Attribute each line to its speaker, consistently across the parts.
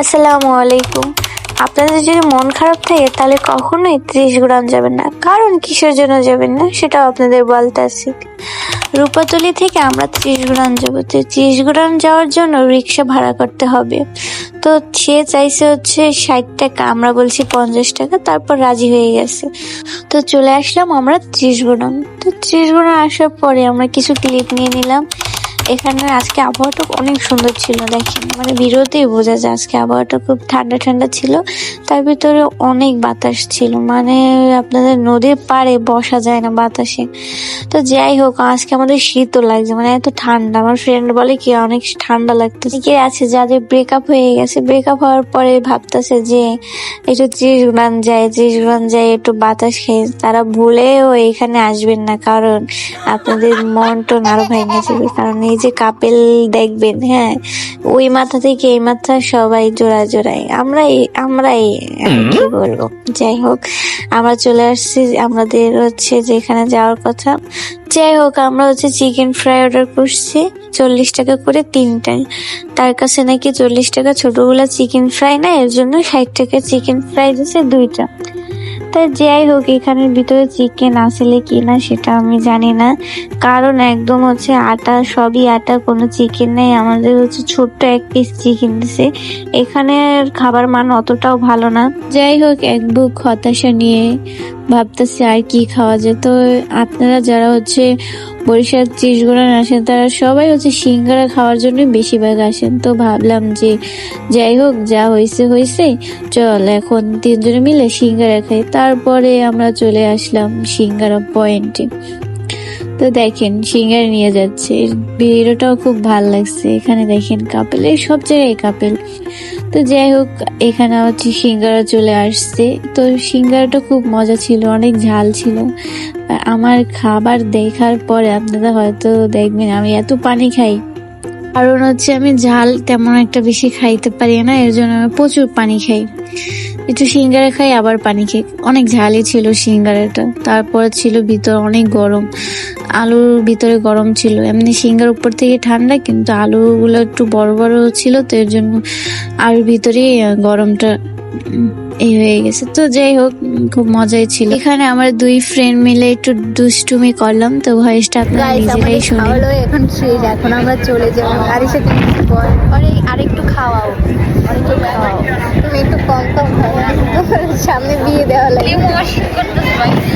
Speaker 1: আসসালামু আলাইকুম। আপনাদের যদি মন খারাপ থাকে, তাহলে কখনোই ত্রিশ গ্রাম যাবেন না। কারণ কিসের জন্য যাবেন না, সেটাও আপনাদের বলতে আসি রূপাতলি থেকে আমরা ত্রিশ গ্রাম যাব। তো ত্রিশ গ্রাম যাওয়ার জন্য রিক্সা ভাড়া করতে হবে। তো সে চাইছে হচ্ছে ষাট টাকা, আমরা বলছি পঞ্চাশ টাকা, তারপর রাজি হয়ে গেছে। তো চলে আসলাম আমরা ত্রিশ গ্রাম। তো ত্রিশ গ্রাম আসার পরে আমরা কিছু ক্লিপ নিয়ে নিলাম। এখানে আজকে আবহাওয়াটা অনেক সুন্দর ছিল, দেখেন। মানে বিরতেই বোঝা যায়, আজকে আবহাওয়াটা খুব ঠান্ডা ঠান্ডা ছিল, তার ভিতরে অনেক বাতাস ছিল। মানে আপনাদের নদীর পাড়ে বসা যায় না বাতাসে। তো যাই হোক, আজকে আমাদের শীতও লাগছে মানে এত ঠান্ডা। আমার ফ্রেন্ড বলে কি, অনেক ঠান্ডা লাগতেছে। কে আছে যাদের ব্রেকআপ হয়ে গেছে ব্রেকআপ হওয়ার পরে ভাবতেছে যে একটু গ্রাম যায় গ্রাম যায়, একটু বাতাস খেয়ে, তারা ভুলেও এখানে আসবেন না, কারণ আপনাদের মন টন আরও ভেঙে যাবে, কারণ এই যে কাপেল দেখবেন হ্যাঁ? ওই মাথা থেকে এই মাথা সবাই জোড়া জোড়াই আমরাই আমরাই কি বলব? যাই হোক আমরা চলে আসছি আমাদের হচ্ছে যেখানে যাওয়ার কথা। যাই হোক আমরা হচ্ছে চিকেন ফ্রাই অর্ডার করছি চল্লিশ টাকা করে তিনটায় তার কাছে নাকি চল্লিশ টাকা ছোটগুলা চিকেন ফ্রাই না এর জন্য ষাট টাকা চিকেন ফ্রাই দিচ্ছে দুইটা। তাই যাই হোক, এখানের ভিতরে চিকেন আসলে কি না সেটা আমি জানি না। কারণ একদম হচ্ছে আটা, সবই আটা, কোনো চিকেন নেই। আমাদের হচ্ছে ছোট্ট এক পিস চিকেন দিছে। এখানের খাবার মান অতটাও ভালো না। যাই হোক, এক বুক হতাশা নিয়ে ভাবতেছি আর কি খাওয়া যায়। তো আপনারা যারা হচ্ছে বরিশাল চিজগোড়ান আসেন তারা সবাই হচ্ছে সিঙ্গারা খাওয়ার জন্য বেশিরভাগ আসেন। তো ভাবলাম যে যাই হোক, যা হয়েছে হয়েছে চল এখন তিনজনে মিলে সিঙ্গারা খাই। তারপরে আমরা চলে আসলাম সিঙ্গারা পয়েন্টে। তো দেখেন, সিঙ্গারা নিয়ে যাচ্ছে। ভিডিওটাও খুব ভালো লাগছে। এখানে দেখেন কাপেল এই সব জায়গায় কাপেল। তো যাই হোক, এখানে হচ্ছে সিঙ্গারা চলে আসছে। তো সিঙ্গারাটা খুব মজা ছিল, অনেক ঝাল ছিল। আমার খাবার দেখার পরে আপনারা হয়তো দেখবেন, আমি এত পানি খাই। কারণ হচ্ছে আমি ঝাল তেমন একটা বেশি খাইতে পারি না, এর জন্য আমি প্রচুর পানি খাই। একটু সিঙ্গারা খাই, আবার পানি খাই। অনেক ঝালই ছিল সিঙ্গারাটা। তারপরে ছিল ভিতর অনেক গরম। আলুর ভিতরে গরম ছিল। এমনি সিঙ্গার উপর থেকে ঠান্ডা, কিন্তু আলুগুলো একটু বড় বড় ছিল, তো এর জন্য আলুর ভিতরে গরমটা এই হয়ে গেছে। তো যাই হোক খুব মজাই ছিল। এখানে আমার দুই ফ্রেন্ড মিলে একটু দুষ্টুমি করলাম তো ভয়েসটা আপনারা নিজেরাই শুনে
Speaker 2: হলো এখন শেষ এখন আমরা চলে যাব। গাড়ির সাথে পরে আরেকটু খাওয়াও। আরেকটু খাওয়াও। তুমি একটু কম কম সামনে বিয়ে দেওয়া লাগে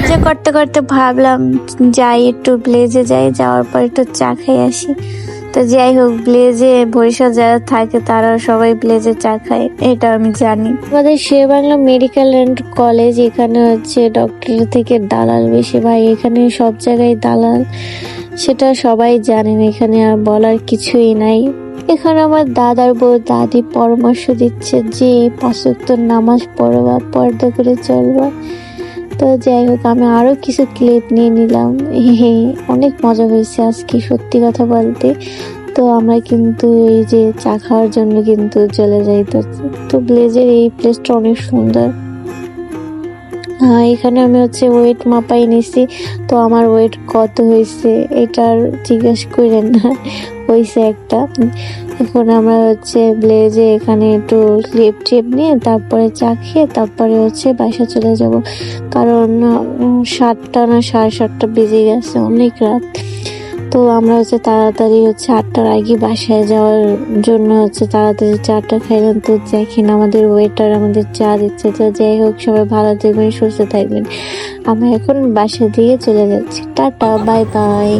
Speaker 1: যে করতে করতে ভাবলাম যাই একটু ব্লেজে যাই যাওয়ার পর একটু চা খেয়ে আসি। তো যাই হোক, ব্লেজে বরিশাল যারা থাকে তারা সবাই ব্লেজে চা খায়, এটা আমি জানি। আমাদের Sher Bangla medical and college, এখানে হচ্ছে ডক্টর থেকে দালাল বেশি। ভাই, এখানে সব জায়গায় দালাল, সেটা সবাই জানেন, এখানে আর বলার কিছুই নাই। এখানে আমার দাদার বউ দাদি পরামর্শ দিচ্ছে যে, পাঁচক্ত নামাজ পড়বা, পর্দা করে চলবা। তো যাই হোক, আমি আরও কিছু ক্লিপ নিয়ে নিলাম। হে, অনেক মজা হয়েছে আজকে, সত্যি কথা বলতে। তো আমরা কিন্তু এই যে চা খাওয়ার জন্য কিন্তু চলে যাই। তো তো ব্লেজের এই প্লেসটা অনেক সুন্দর। এখানে আমি হচ্ছে ওয়েট মাপাই নিছি। তো আমার ওয়েট কত হয়েছে এটার জিজ্ঞেস করেন না। হয়েছে একটা। এখন আমরা হচ্ছে ব্লেজে এখানে একটু স্লিপ টিপ নিয়ে তারপরে চা খেয়ে তারপরে হচ্ছে বাসা চলে যাব। কারণ সাতটা না সাড়ে সাতটা বেজে গেছে অনেক রাত। তো আমরা হচ্ছে তাড়াতাড়ি হচ্ছে আটটার আগে বাসায় যাওয়ার জন্য হচ্ছে তাড়াতাড়ি চাটা খাইলাম। তো দেখেন আমাদের ওয়েটার আমাদের চা দিচ্ছে। তো যাই হোক, সবাই ভালো থাকবেন, সুস্থ থাকবেন। আমরা এখন বাসা দিয়ে চলে যাচ্ছি। Tata bye bye